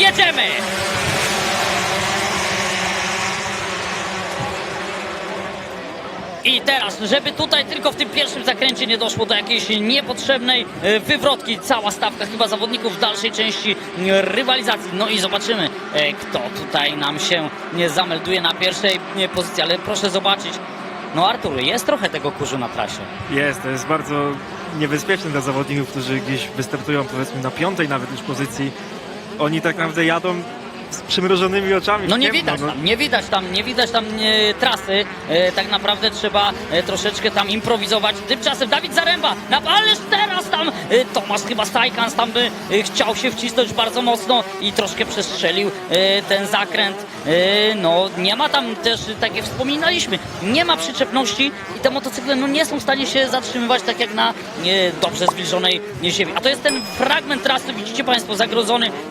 jedziemy! I teraz, żeby tutaj tylko w tym pierwszym zakręcie nie doszło do jakiejś niepotrzebnej e, wywrotki, cała stawka chyba zawodników w dalszej części e, rywalizacji. No i zobaczymy, e, kto tutaj nam się nie zamelduje na pierwszej pozycji, ale proszę zobaczyć, no Artur, jest trochę tego kurzu na trasie. Jest, to jest bardzo niebezpieczne dla zawodników, którzy gdzieś wystartują powiedzmy na piątej nawet już pozycji. Oni tak naprawdę jadą z przymrużonymi oczami. No nie ciemno, widać no. tam, nie widać tam, nie widać tam e, trasy. E, tak naprawdę trzeba e, troszeczkę tam improwizować. Tymczasem Dawid Zaręba, na, ależ teraz tam e, Tomasz chyba Stajkans tam by e, chciał się wcisnąć bardzo mocno i troszkę przestrzelił e, ten zakręt. E, no nie ma tam też, tak jak wspominaliśmy, nie ma przyczepności i te motocykle no, nie są w stanie się zatrzymywać tak jak na e, dobrze zbliżonej ziemi. A to jest ten fragment trasy, widzicie Państwo, zagrodzony